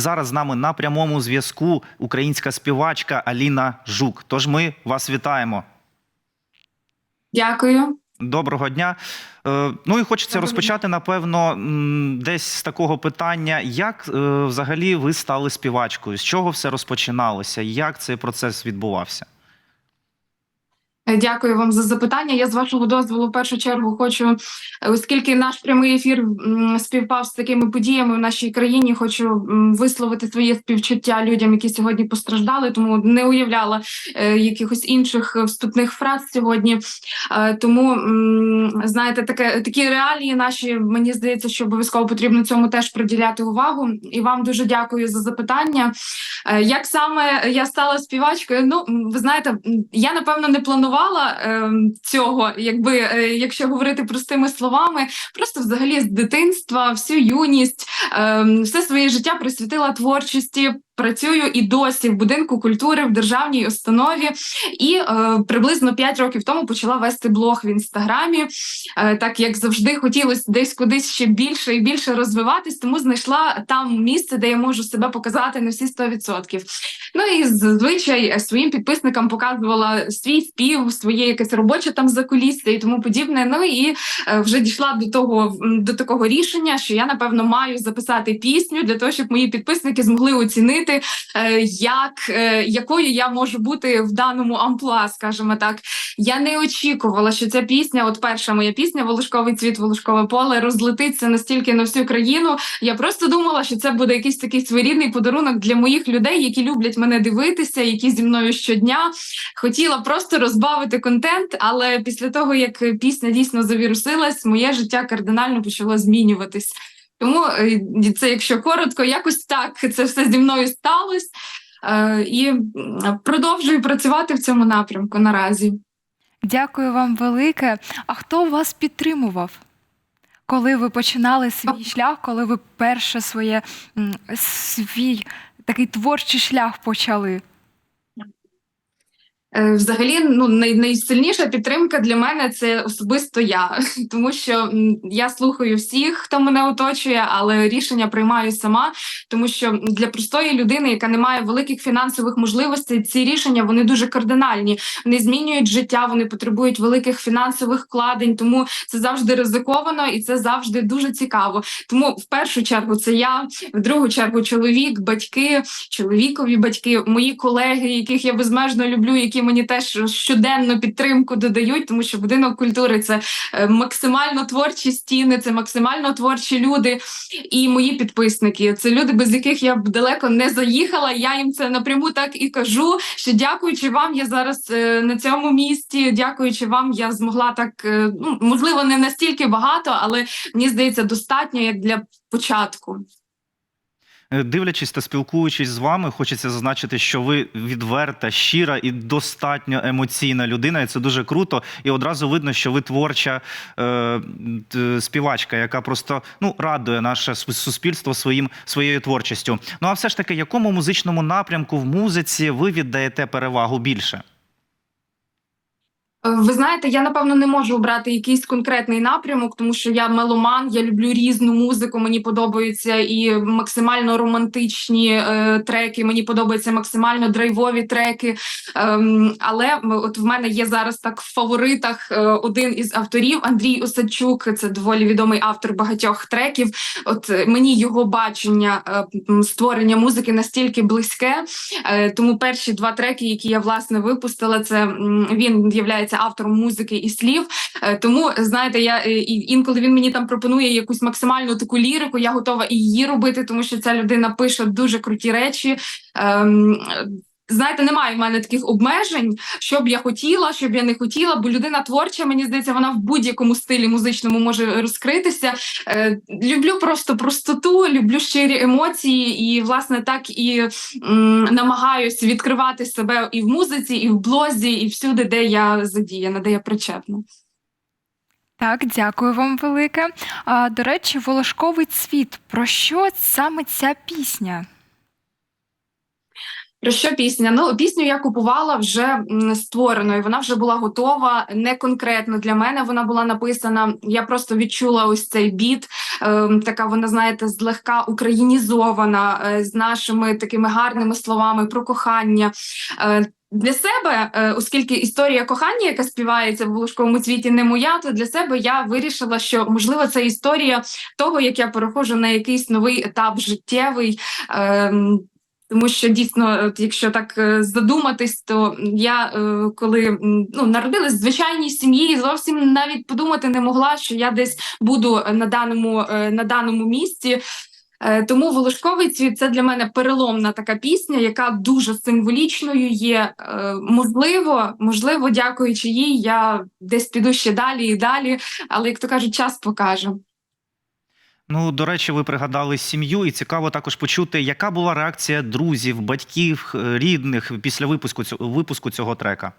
Зараз з нами на прямому зв'язку українська співачка Аліна Жук. Тож ми вас вітаємо. Дякую. Доброго дня. Е, Ну і хочеться Доброго розпочати, напевно, десь з такого питання: як е, взагалі ви стали співачкою? З чого все розпочиналося? Як цей процес відбувався? Е, Дякую вам за запитання. Я з вашого дозволу в першу чергу хочу, е, оскільки наш прямий ефір співпав з такими подіями в нашій країні, хочу висловити своє співчуття людям, які сьогодні постраждали, тому не уявляла е, якихось інших вступних фраз сьогодні. Тому знаєте, таке такі реалії наші. Мені здається, що обов'язково потрібно цьому теж приділяти увагу. І вам дуже дякую за запитання. Як саме я стала співачкою? Ну, ви знаєте, я напевно не планувала е, цього, якби е, якщо говорити простими словами, просто взагалі з дитинства, всю юність, е, все своє життя присвятила творчості. Працюю і досі в будинку культури в державній установі, і е, приблизно 5 років тому почала вести блог в інстаграмі. Е, так як завжди хотілося десь кудись ще більше і більше розвиватись, тому знайшла там місце, де я можу себе показати на всі 100%. Ну і зазвичай своїм підписникам показувала свій спів, своє якесь робоче там закулісся і тому подібне. Ну і е, вже дійшла до того до такого рішення, що я напевно маю записати пісню для того, щоб мої підписники змогли оцінити, е, як е, якою я можу бути в даному амплуа, скажімо так. Я не очікувала, що ця пісня, от перша моя пісня Волошковий цвіт, Волошкове поле, розлетиться настільки на всю країну. Я просто думала, що це буде якийсь такий своєрідний подарунок для моїх людей, які люблять мене дивитися, які зі мною щодня. Хотіла просто розбавити контент, але після того, як пісня дійсно завірусилась, моє життя кардинально почало змінюватись. Тому е, це, якщо коротко, якось так це все зі мною сталося. Е, І продовжую працювати в цьому напрямку наразі. Дякую вам велике. А хто вас підтримував? Коли ви починали свій шлях, коли ви перше своє свій такий творчий шлях почали? Е, Взагалі, ну най, найсильніша підтримка для мене це особисто я, тому що я слухаю всіх, хто мене оточує, але рішення приймаю сама. Тому що для простої людини, яка не має великих фінансових можливостей, ці рішення вони дуже кардинальні. Вони змінюють життя, вони потребують великих фінансових вкладень. Тому це завжди ризиковано і це завжди дуже цікаво. Тому в першу чергу це я, в другу чергу чоловік, батьки, чоловікові батьки, мої колеги, яких я безмежно люблю, які мені теж щоденно підтримку додають, тому що будинок культури це е, максимально творчі стіни, це максимально творчі люди. І мої підписники це люди, без яких я б далеко не заїхала. Я їм це напряму так і кажу. Що дякуючи вам, я зараз е, на цьому місці. Дякуючи вам, я змогла так е, ну можливо не настільки багато, але мені здається, достатньо як для початку. Е, Дивлячись та спілкуючись з вами, хочеться зазначити, що ви відверта, щира і достатньо емоційна людина. І це дуже круто. І одразу видно, що ви творча е, т- співачка, яка просто ну радує наше суспільство своїм своєю творчістю. Ну а все ж таки, якому музичному напрямку в музиці ви віддаєте перевагу більше? Е, Ви знаєте, я напевно не можу обрати якийсь конкретний напрямок, тому що я меломан, я люблю різну музику. Мені подобаються і максимально романтичні е, треки. Мені подобаються максимально драйвові треки. Ем, але от в мене є зараз так в фаворитах е, один із авторів Андрій Осадчук. Це доволі відомий автор багатьох треків. От е, мені його бачення е, створення музики настільки близьке. Е, тому перші два треки, які я власне випустила, це він є автором музики і слів. Е, Тому знаєте, я е, інколи він мені там пропонує якусь максимальну таку лірику. Я готова і її робити, тому що ця людина пише дуже круті речі. Знаєте, немає в мене таких обмежень, що б я хотіла, що б я не хотіла, бо людина творча, мені здається, вона в будь-якому стилі музичному може розкритися. Е, люблю просто простоту, люблю щирі емоції, і власне так і м, намагаюсь відкривати себе і в музиці, і в блозі, і всюди, де я задіяна, де я причетна. Так, дякую вам велике. А, до речі, Волошковий цвіт. Про що саме ця пісня? Про що пісня? Ну, пісню я купувала вже створеною. Вона вже була готова, не конкретно для мене. Вона була написана. Я просто відчула ось цей біт. е, така вона, знаєте, злегка українізована, е, з нашими такими гарними словами про кохання. Е, Для себе, е, оскільки історія кохання, яка співається в волошковому цвіті, не моя, то для себе я вирішила, що можливо це історія того, як я переходжу на якийсь новий етап життєвий. Тому що дійсно, от якщо так е, задуматись, то я е, коли ну, народилась в звичайній сім'ї, зовсім навіть подумати не могла, що я десь буду на даному, е, на даному місці. Е, Тому Волошковий цвіт це для мене переломна така пісня, яка дуже символічною є. Е, Можливо, можливо, дякуючи їй, я десь піду ще далі і далі, але як то кажуть, час покаже. Ну, до речі, ви пригадали сім'ю, і цікаво також почути, яка була реакція друзів, батьків, е, рідних після випуску цього, випуску цього трека.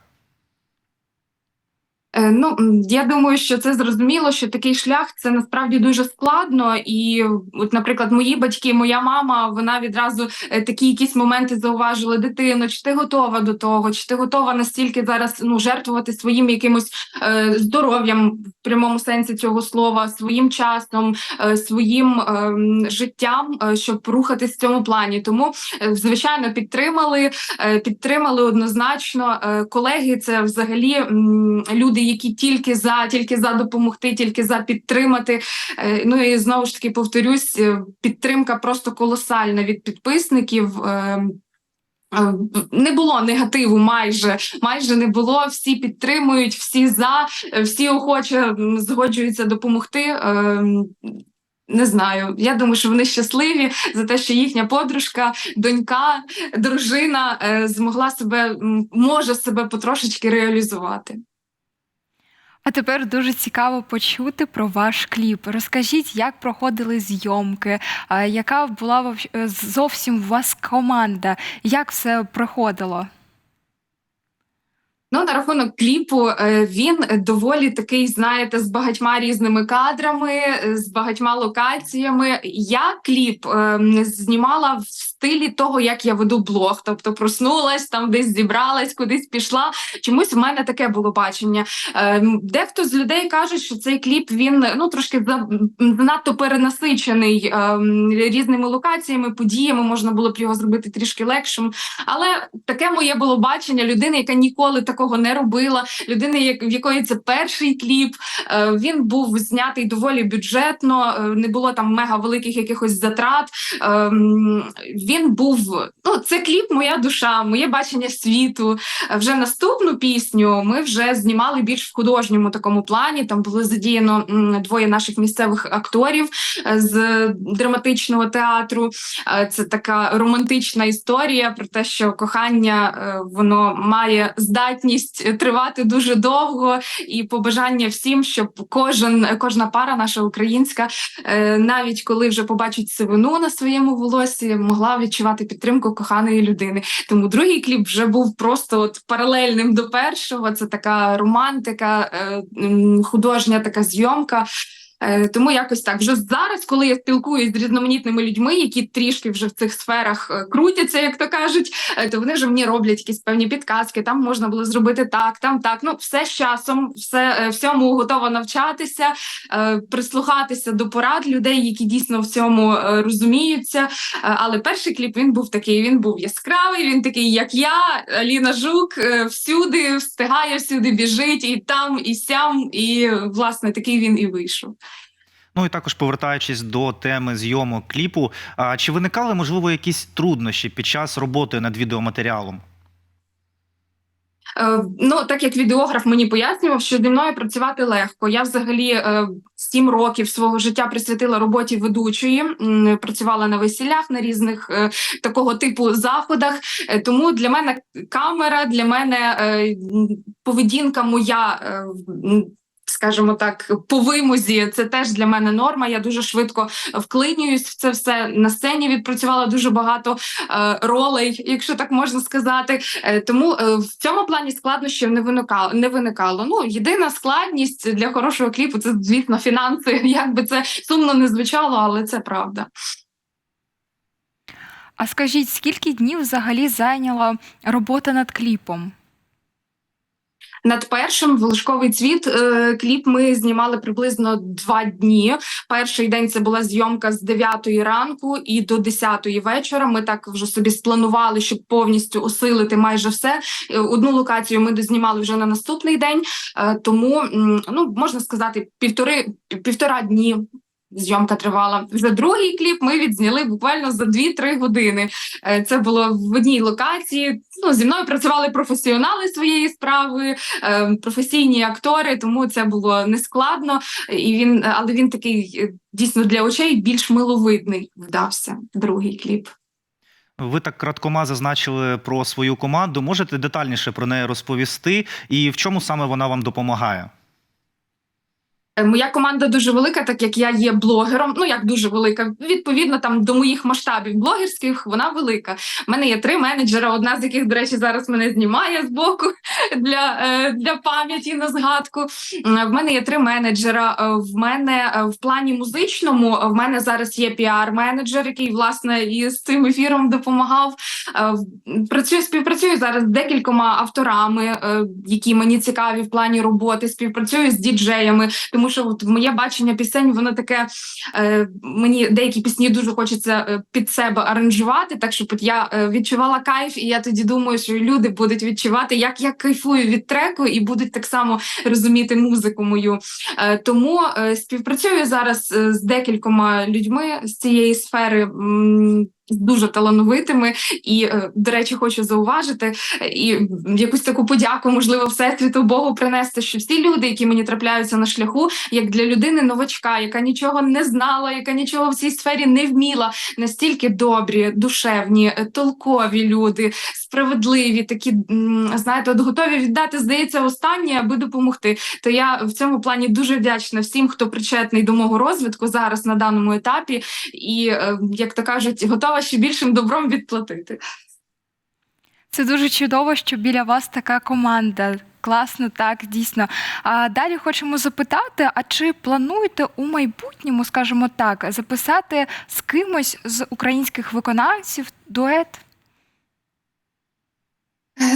Е, Ну, я думаю, що це зрозуміло, що такий шлях це насправді дуже складно. І, от, наприклад, мої батьки, моя мама, вона відразу е, такі якісь моменти зауважила дитину, чи ти готова до того, чи ти готова настільки зараз ну, жертвувати своїм якимось е, здоров'ям в прямому сенсі цього слова, своїм часом, е, своїм е, життям, е, щоб рухатись в цьому плані. Тому, е, звичайно, підтримали, е, підтримали однозначно. Е, Колеги, це взагалі м, люди, які тільки за, тільки за допомогти, тільки за підтримати. Е, Ну і знову ж таки повторюсь, е, підтримка просто колосальна від підписників. Е, Не було негативу, майже майже не було. Всі підтримують, всі за, всі охоче згоджуються допомогти. Не знаю. Я думаю, що вони щасливі за те, що їхня подружка, донька, дружина змогла себе, може себе потрошечки реалізувати. А тепер дуже цікаво почути про ваш кліп. Розкажіть, як проходили зйомки, яка була е, зовсім у вас команда, як все проходило? Ну, на рахунок кліпу, е, він доволі такий, знаєте, з багатьма різними кадрами, е, з багатьма локаціями. Я кліп е, знімала в стилі того, як я веду блог. Тобто проснулась, там десь зібралась, кудись пішла. Чомусь в мене таке було бачення. Дехто з людей кажуть, що цей кліп він ну трошки занадто перенасичений різними локаціями, подіями. Можна було б його зробити трішки легшим. Але таке моє було бачення людини, яка ніколи такого не робила. Людини, в якої це перший кліп. Е, Він був знятий доволі бюджетно, е, не було там мега великих якихось затрат. Ем, Він був ну, це кліп, моя душа, моє бачення світу. Е, Вже наступну пісню ми вже знімали більш в художньому такому плані. Там було задіяно двоє наших місцевих акторів е, з драматичного театру. Е, Це така романтична історія про те, що кохання е, воно має здатність тривати дуже довго, і побажання всім, щоб кожен кожна пара, наша українська, е, навіть коли вже побачить сивину на своєму волосі, могла відчувати підтримку коханої людини. Тому другий кліп вже був просто от паралельним до першого. Це така романтика, е, художня така зйомка. Е, Тому якось так. Вже зараз, коли я спілкуюсь з різноманітними людьми, які трішки вже в цих сферах е, крутяться, як то кажуть, е, то вони вже мені роблять якісь певні підказки. Там можна було зробити так, там так. Ну, все з часом, все всьому готова навчатися, прислухатися до порад людей, які дійсно в цьому розуміються. Але перший кліп він був такий. Він був яскравий. Він такий, як я, Аліна Жук, всюди встигає, всюди біжить, і там, і сям. І власне такий він і вийшов. Ну і також повертаючись до теми зйомок кліпу, а чи виникали можливо якісь труднощі під час роботи над відеоматеріалом? Е, Ну, так як відеограф мені пояснював, що зі мною працювати легко. Я взагалі е, сім років свого життя присвятила роботі ведучої, працювала на весіллях на різних е, такого типу заходах. Тому для мене камера, для мене поведінка моя. Скажімо так, по вимозі це теж для мене норма. Я дуже швидко вклинююсь в це все на сцені. Відпрацювала дуже багато е, ролей, якщо так можна сказати. Е, Тому е, в цьому плані складнощів не виникало. Не виникало. Ну єдина складність для хорошого кліпу це звісно фінанси. Як би це сумно не звучало, але це правда. А скажіть, скільки днів взагалі зайняла робота над кліпом? Над першим «Волошковий цвіт е, кліп ми знімали приблизно два дні. Перший день це була зйомка з 9 ранку і до 10 вечора. Ми так вже собі спланували, щоб повністю осилити майже все. Е, Одну локацію ми дознімали вже на наступний день, е, тому ну можна сказати, півтори півтора дні. Зйомка тривала вже другий кліп. Ми відзняли буквально за 2-3 години. Е, Це було в одній локації. Ну зі мною працювали професіонали своєї справи, е, професійні актори, тому це було нескладно. І він, але він такий е, дійсно для очей більш миловидний вдався. Другий кліп. Ви так краткома зазначили про свою команду. Можете детальніше про неї розповісти, і в чому саме вона вам допомагає? Е, Моя команда дуже велика, так як я є блогером. Ну як дуже велика. Відповідно, там до моїх масштабів блогерських вона велика. У мене є три менеджера, одна з яких, до речі, зараз мене знімає з боку для, е, для пам'яті на згадку. В мене є три менеджера. Е, В мене в плані музичному в мене зараз є піар-менеджер, який власне і з цим ефіром допомагав. Працюю, співпрацюю зараз з декількома авторами, які мені цікаві в плані роботи. Співпрацюю з діджеями, тому що от моє бачення пісень, воно таке. Е, мені деякі пісні дуже хочеться е, під себе аранжувати, так щоб от я е, відчувала кайф, і я тоді думаю, що люди будуть відчувати, як я кайфую від треку, і будуть так само розуміти музику мою. Е, тому е, співпрацюю зараз е, з декількома людьми з цієї сфери. Дуже талановитими, і е, до речі, хочу зауважити і якусь таку подяку, можливо, всесвіту Богу принести, що всі люди, які мені трапляються на шляху, як для людини новачка, яка нічого не знала, яка нічого в цій сфері не вміла, настільки добрі, душевні, е, толкові люди, справедливі, такі знаєте, от готові віддати, здається, останнє, аби допомогти. То я в цьому плані дуже вдячна всім, хто причетний до мого розвитку зараз на даному етапі, і е, як то кажуть, готова ще більшим добром відплатити. Це дуже чудово, що біля вас така команда. Класно, так, дійсно. А далі хочемо запитати: а чи плануєте у майбутньому, скажімо так, записати з кимось з українських виконавців дует?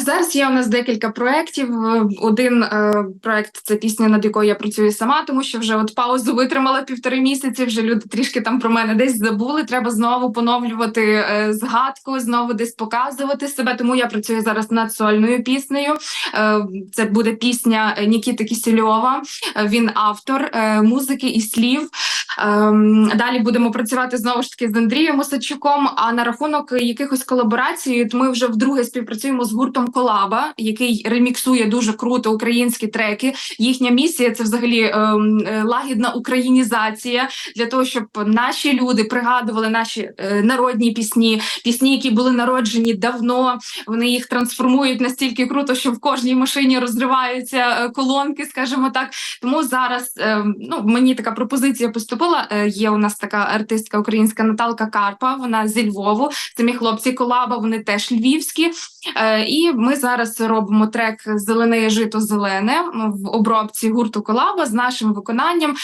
Зараз є у нас декілька проєктів. Е, Один е, проєкт це пісня, над якою я працюю сама, тому що вже от паузу витримала півтори місяці. Вже люди трішки там про мене десь забули. Треба знову поновлювати е, згадку, знову десь показувати себе. Тому я працюю зараз над сольною піснею. Е, це буде пісня Нікіти Кісільова. Е, Він автор е, музики і слів. Ем, Далі будемо працювати знову ж таки з Андрієм Осадчуком. А на рахунок якихось колаборацій, ми вже вдруге співпрацюємо з гуртом Колаба, який реміксує дуже круто українські треки. Їхня місія це взагалі ем, е, лагідна українізація для того, щоб наші люди пригадували наші е, народні пісні, пісні, які були народжені давно. Вони їх трансформують настільки круто, що в кожній машині розриваються е, колонки, скажімо так. Тому зараз е, ну мені така пропозиція поступила. Е, Є у нас така артистка українська Наталка Карпа. Вона зі Львову. Самі хлопці колаба, вони теж львівські. Е, І ми зараз робимо трек Зелене жито зелене в обробці гурту колаба з нашим виконанням. Е,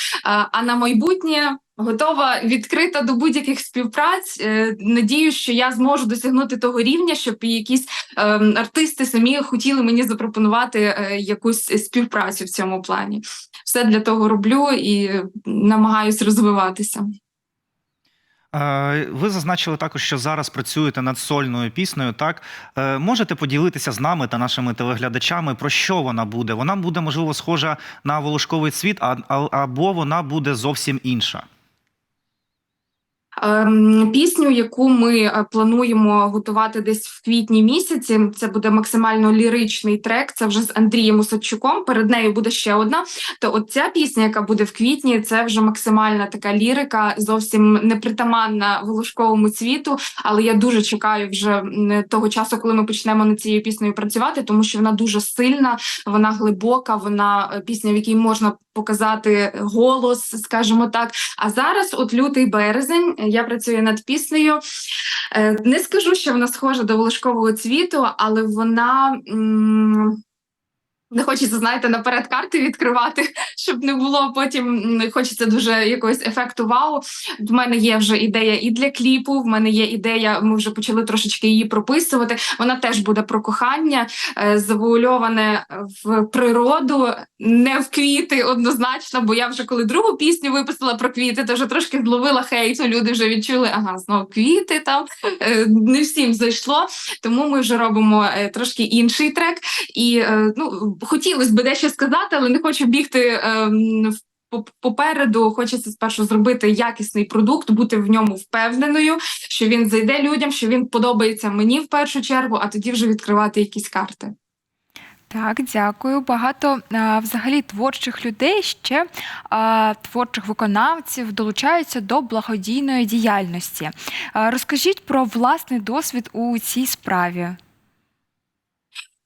А на майбутнє. Готова відкрита до будь-яких співпраць. Е, Надію, що я зможу досягнути того рівня, щоб якісь е, артисти самі хотіли мені запропонувати е, якусь співпрацю в цьому плані. Все для того роблю і намагаюсь розвиватися. Ви зазначили також, що зараз працюєте над сольною піснею. Так Е, можете поділитися з нами та нашими телеглядачами про що вона буде? Вона буде можливо схожа на волошковий цвіт, або вона буде зовсім інша. Ем, Пісню, яку ми е, плануємо готувати десь в квітні місяці, це буде максимально ліричний трек. Це вже з Андрієм Усадчуком. Перед нею буде ще одна. То от ця пісня, яка буде в квітні, це вже максимальна така лірика, зовсім непритаманна волошковому цвіту. Але я дуже чекаю вже того часу, коли ми почнемо над цією піснею працювати, тому що вона дуже сильна, вона глибока, вона е, пісня, в якій можна показати голос, скажімо так. А зараз, от лютий березень, я працюю над піснею. Е, Не скажу, що вона схожа до волошкового цвіту, але вона. м, Не хочеться, знаєте, наперед карти відкривати, щоб не було потім. Хочеться дуже якогось ефекту вау. В мене є вже ідея і для кліпу. В мене є ідея. Ми вже почали трошечки її прописувати. Вона теж буде про кохання, е, завуальоване в природу, не в квіти однозначно. Бо я вже коли другу пісню виписала про квіти, то вже трошки зловила хейту. Люди вже відчули, ага, знову квіти там Е, не всім зайшло. Тому ми вже робимо е, трошки інший трек. І ну хотілося б дещо сказати, але не хочу бігти. ем, в- Попереду хочеться спершу зробити якісний продукт, бути в ньому впевненою, що він зайде людям, що він подобається мені в першу чергу, а тоді вже відкривати якісь карти. Так, дякую. Багато а, взагалі творчих людей ще а, творчих виконавців долучаються до благодійної діяльності. А, розкажіть про власний досвід у цій справі.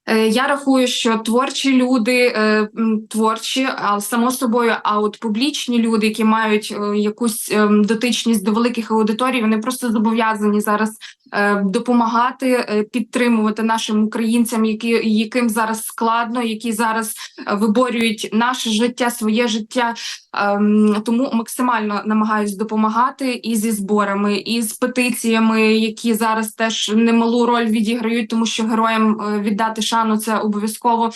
Е, Я рахую, що творчі люди е, творчі, а само собою, а от публічні люди, які мають е, якусь ем, дотичність до великих аудиторій, вони просто зобов'язані зараз допомагати, е, підтримувати нашим українцям, які яким зараз складно, які зараз е, виборюють наше життя, своє життя. Ем, Тому максимально намагаюсь допомагати і зі зборами, і з петиціями, які зараз теж немалу роль відіграють, тому що героям е, віддати шану це обов'язково.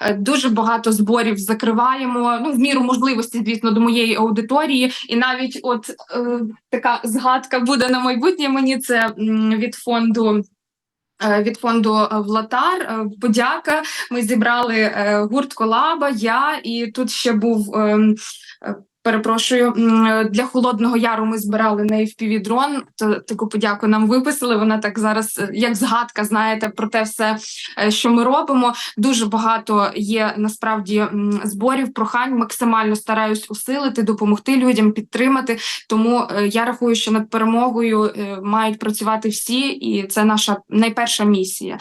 Е, Дуже багато зборів закриваємо. Ну, в міру можливості, звісно, до моєї аудиторії. І навіть от е, така згадка буде на майбутнє. Мені це від фонду. е, Від фонду е, Влатар е, подяка. Ми зібрали гурт Колаба. Я і тут ще був. Ем, е, Перепрошую для холодного яру. Ми збирали на FPV дрон. То таку подяку нам виписали. Вона так зараз, е, як згадка, знаєте, про те все, е, що ми робимо. Дуже багато є насправді зборів, прохань. Максимально стараюсь усилити, допомогти людям, підтримати. Тому я рахую, що над перемогою мають працювати всі, і це наша найперша місія.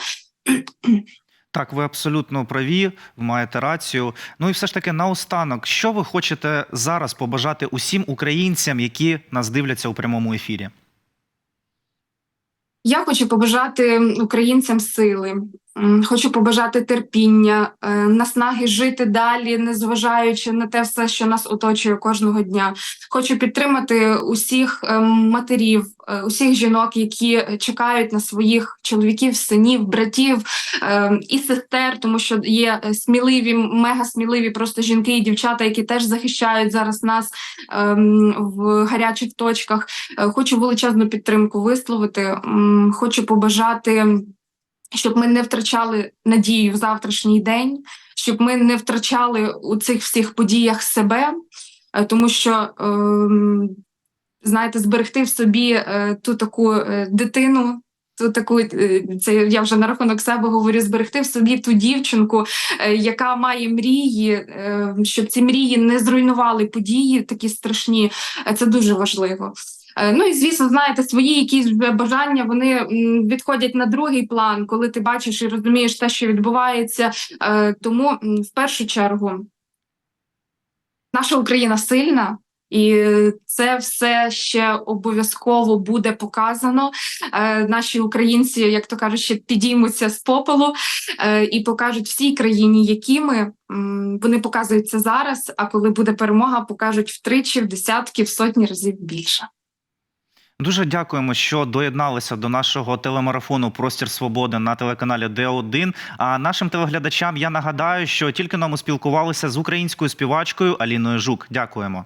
Так, ви абсолютно праві, маєте рацію. Ну і все ж таки, наостанок, що ви хочете зараз побажати усім українцям, які нас дивляться у прямому ефірі? Я хочу побажати українцям сили, хочу побажати терпіння, е, наснаги жити далі, незважаючи на те все, що нас оточує кожного дня. Хочу підтримати усіх е, матерів, е, усіх жінок, які чекають на своїх чоловіків, синів, братів і сестер, тому що є сміливі, мега сміливі просто жінки і дівчата, які теж захищають зараз нас ем, в гарячих точках. Хочу величезну підтримку висловити. Хочу побажати, щоб ми не втрачали надію в завтрашній день, щоб ми не втрачали у цих всіх подіях себе, е, тому що. ем, Знаєте, зберегти в собі е, ту таку е, дитину, ту таку е, це я вже на рахунок себе говорю, зберегти в собі ту дівчинку, е, яка має мрії, е, щоб ці мрії не зруйнували події такі страшні. Е, Це дуже важливо. Е, Ну і звісно, знаєте, свої якісь бажання вони відходять на другий план, коли ти бачиш і розумієш те, що відбувається. Е, Тому в першу чергу наша Україна сильна. І це все ще обов'язково буде показано. Е, наші українці, як то кажуть, ще підіймуться з попелу і покажуть всій країні, які ми. Вони показують це зараз. А коли буде перемога, покажуть втричі, в десятки, в сотні разів більше. Дуже дякуємо, що доєдналися до нашого телемарафону Простір Свободи на телеканалі Д1. А нашим телеглядачам я нагадаю, що тільки нам спілкувалися з українською співачкою Аліною Жук. Дякуємо.